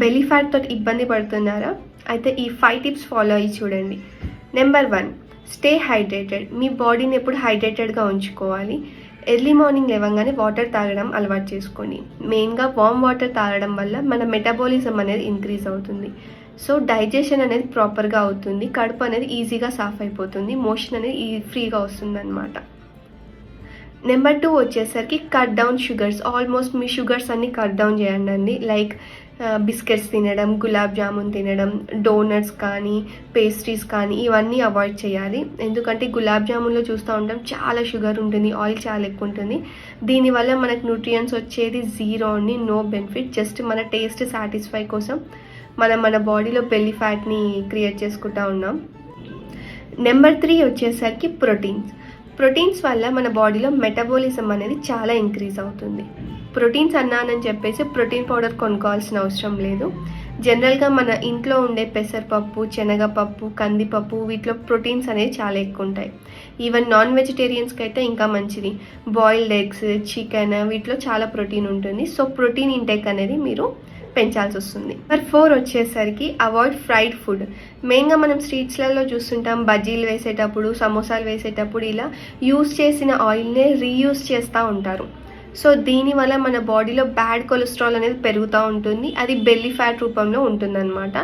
Belly fat తోటి ఇబ్బంది పడుతున్నారా? అయితే ఈ ఫైవ్ టిప్స్ ఫాలో అయ్యి చూడండి. నెంబర్ వన్ స్టే హైడ్రేటెడ్ మీ బాడీని ఎప్పుడు హైడ్రేటెడ్గా ఉంచుకోవాలి. ఎర్లీ మార్నింగ్ లేవగానే వాటర్ తాగడం అలవాటు చేసుకోండి. మెయిన్గా వామ్ వాటర్ తాగడం వల్ల మన మెటబాలిజం అనేది ఇంక్రీజ్ అవుతుంది. సో డైజెషన్ అనేది ప్రాపర్గా అవుతుంది. కడుపు అనేది ఈజీగా సాఫ్ అయిపోతుంది. మోషన్ అనేది e- ఈ ఫ్రీగా వస్తుంది అనమాట నెంబర్ టూ వచ్చేసరికి కట్ డౌన్ షుగర్స్ ఆల్మోస్ట్ మీ షుగర్స్ అన్ని కట్ డౌన్ చేయండి అండి. లైక్ బిస్కెట్స్ తినడం గులాబ్ జామున్ తినడం డోనట్స్ కానీ పేస్ట్రీస్ కానీ ఇవన్నీ అవాయిడ్ చేయాలి. ఎందుకంటే గులాబ్ జామున్లో చూస్తూ ఉంటాం చాలా షుగర్ ఉంటుంది ఆయిల్ చాలా ఎక్కువ ఉంటుంది. దీనివల్ల మనకు న్యూట్రియన్స్ వచ్చేది జీరో అండి నో బెనిఫిట్. జస్ట్ మన టేస్ట్ సాటిస్ఫై కోసం మనం మన బాడీలో బెల్లి ఫ్యాట్ని క్రియేట్ చేసుకుంటా ఉన్నాం. నెంబర్ త్రీ వచ్చేసరికి ప్రోటీన్స్. ప్రోటీన్స్ వల్ల మన బాడీలో మెటబాలిజం అనేది చాలా ఇంక్రీజ్ అవుతుంది. ప్రోటీన్స్ అన్నానని చెప్పేసి ప్రోటీన్ పౌడర్ కొనుక్కోవాల్సిన అవసరం లేదు. జనరల్గా మన ఇంట్లో ఉండే పెసరపప్పు శనగపప్పు కందిపప్పు వీటిలో ప్రోటీన్స్ అనేవి చాలా ఎక్కువ ఉంటాయి. ఈవెన్ నాన్ వెజిటేరియన్స్కి అయితే ఇంకా మంచిది. బాయిల్డ్ ఎగ్స్ చికెన్ వీటిలో చాలా ప్రోటీన్ ఉంటుంది. సో ప్రోటీన్ ఇంటేక్ అనేది మీరు పెంచాల్సి వస్తుంది నెంబర్ ఫోర్ వచ్చేసరికి అవాయిడ్ ఫ్రైడ్ ఫుడ్. మెయిన్గా మనం స్ట్రీట్స్లలో చూస్తుంటాం బజ్జీలు వేసేటప్పుడు సమోసాలు వేసేటప్పుడు ఇలా యూస్ చేసిన ఆయిల్నే రీయూస్ చేస్తూ ఉంటారు. సో దీనివల్ల మన బాడీలో బ్యాడ్ కొలెస్ట్రాల్ అనేది పెరుగుతూ ఉంటుంది. అది బెల్లీ ఫ్యాట్ రూపంలో ఉంటుందన్నమాట.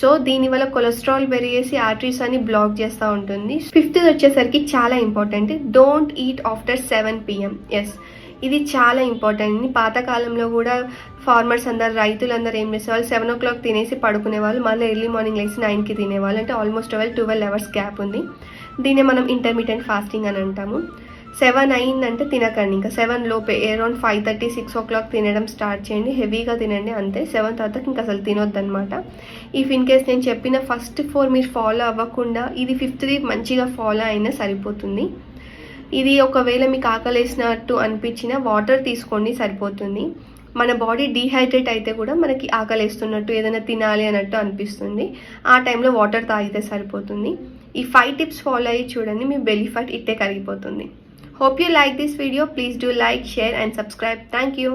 సో దీనివల్ల కొలెస్ట్రాల్ పెరిగేసి ఆర్టరీస్ అని బ్లాక్ చేస్తూ ఉంటుంది. ఫిఫ్త్ వచ్చేసరికి చాలా important. Don't eat after seven P M. Yes. ఇది చాలా ఇంపార్టెంట్ పాతకాలంలో కూడా ఫార్మర్స్ అందరు రైతులందరూ ఏం చేసేవాళ్ళు? సెవెన్ ఓ క్లాక్ తినేసి పడుకునే వాళ్ళు మళ్ళీ ఎర్లీ మార్నింగ్ లేచి నైన్కి తినేవాళ్ళు అంటే almost twelve twelve hours gap ఉంది. దీన్నే మనం ఇంటర్మీడియట్ ఫాస్టింగ్ అని అంటాము. సెవెన్ అయిందంటే తినకండి. ఇంకా సెవెన్ లోపే around five thirty six o'clock తినడం స్టార్ట్ చేయండి. హెవీగా తినండి అంతే. సెవెన్ తర్వాత ఇంకా అసలు తినొద్దనమాట ఇఫ్ ఇన్ కేస్ నేను చెప్పిన ఫస్ట్ ఫోర్ మీరు ఫాలో అవ్వకుండా ఇది ఫిఫ్త్ది మంచిగా ఫాలో అయినా సరిపోతుంది. ఇది ఒకవేళ మీకు ఆకలేసినట్టు అనిపించిన వాటర్ తీసుకోండి సరిపోతుంది. మన బాడీ డీహైడ్రేట్ అయితే కూడా మనకి ఆకలేస్తున్నట్టు ఏదైనా తినాలి అన్నట్టు అనిపిస్తుంది. ఆ టైంలో వాటర్ తాగితే సరిపోతుంది. ఈ ఫైవ్ టిప్స్ ఫాలో అయ్యి చూడండి మీ బెల్లీ ఫ్యాట్ ఇట్టే కరిగిపోతుంది. Hope you like this video. Please do like share and subscribe. Thank you.